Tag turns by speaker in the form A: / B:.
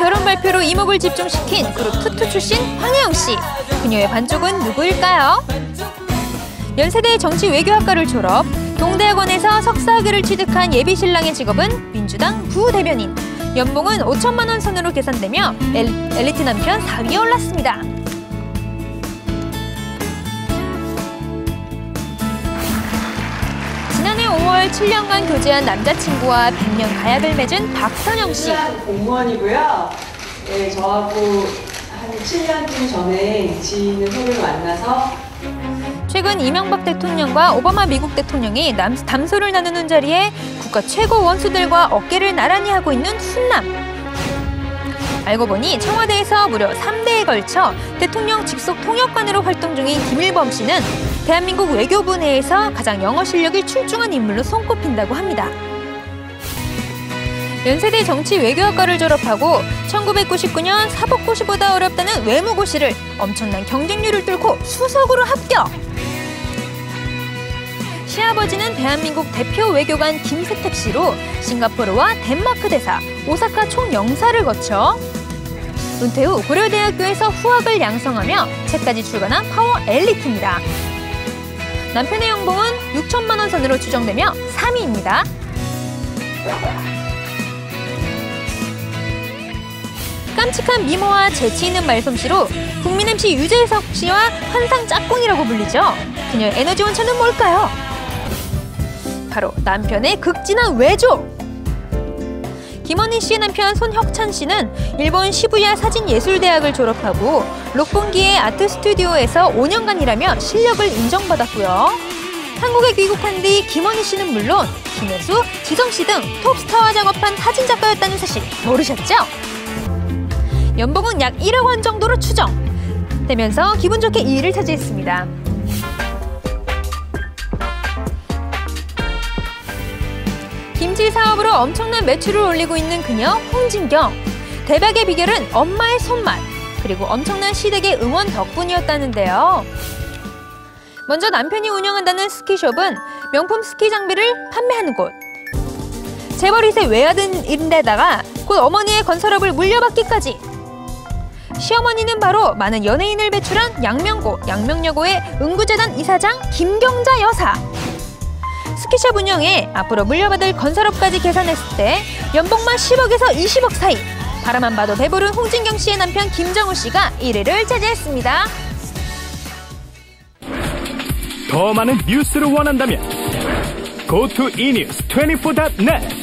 A: 앨범 발표로 이목을 집중시킨 그룹 투투 출신 황혜영 씨. 그녀의 반쪽은 누구일까요? 연세대 정치 외교학과를 졸업, 동대학원에서 석사학위를 취득한 예비 신랑의 직업은 민주당 부대변인. 연봉은 5천만 원 선으로 계산되며 엘, 엘리트 남편 4위에 올랐습니다. 7년간 교제한 남자친구와 100년 가약을 맺은 박선영 씨.
B: 공무원이고요. 네, 저하고 한 7년쯤 전에 지인을 소를 만나서
A: 최근 이명박 대통령과 오바마 미국 대통령이 남, 담소를 나누는 자리에 국가 최고 원수들과 어깨를 나란히 하고 있는 훈남. 알고 보니 청와대에서 무려 3대에 걸쳐 대통령 직속 통역관으로 활동 중인 김일범 씨는 대한민국 외교부 내에서 가장 영어 실력이 출중한 인물로 손꼽힌다고 합니다. 연세대 정치 외교학과를 졸업하고 1999년 사법고시보다 어렵다는 외무고시를 엄청난 경쟁률을 뚫고 수석으로 합격! 시아버지는 대한민국 대표 외교관 김세택 씨로 싱가포르와 덴마크 대사, 오사카 총영사를 거쳐 은퇴 후 고려대학교에서 후학을 양성하며 책까지 출간한 파워 엘리트입니다. 남편의 연봉은 6천만 원 선으로 추정되며 3위입니다. 깜찍한 미모와 재치 있는 말솜씨로 국민 MC 유재석 씨와 환상 짝꿍이라고 불리죠. 그녀의 에너지 원천은 뭘까요? 바로 남편의 극진한 외조! 김원희 씨의 남편 손혁찬 씨는 일본 시부야 사진예술대학을 졸업하고 록봉기의 아트 스튜디오에서 5년간 일하며 실력을 인정받았고요. 한국에 귀국한 뒤 김원희 씨는 물론 김혜수, 지성 씨 등 톱스타와 작업한 사진 작가였다는 사실 모르셨죠? 연봉은 약 1억 원 정도로 추정 되면서 기분 좋게 2위를 차지했습니다. 김치 사업으로 엄청난 매출을 올리고 있는 그녀 홍진경. 대박의 비결은 엄마의 손맛 그리고 엄청난 시댁의 응원 덕분이었다는데요. 먼저 남편이 운영한다는 스키숍은 명품 스키 장비를 판매하는 곳. 재벌2세 외아들인데다가 곧 어머니의 건설업을 물려받기까지. 시어머니는 바로 많은 연예인을 배출한 양명고, 양명여고의 응구재단 이사장 김경자 여사. 스키샵 운영에 앞으로 물려받을 건설업까지 계산했을 때 연봉만 10억에서 20억 사이. 바라만 봐도 배부른 홍진경 씨의 남편 김정우 씨가 1위를 차지했습니다.
C: 더 많은 뉴스를 원한다면 go to enews24.net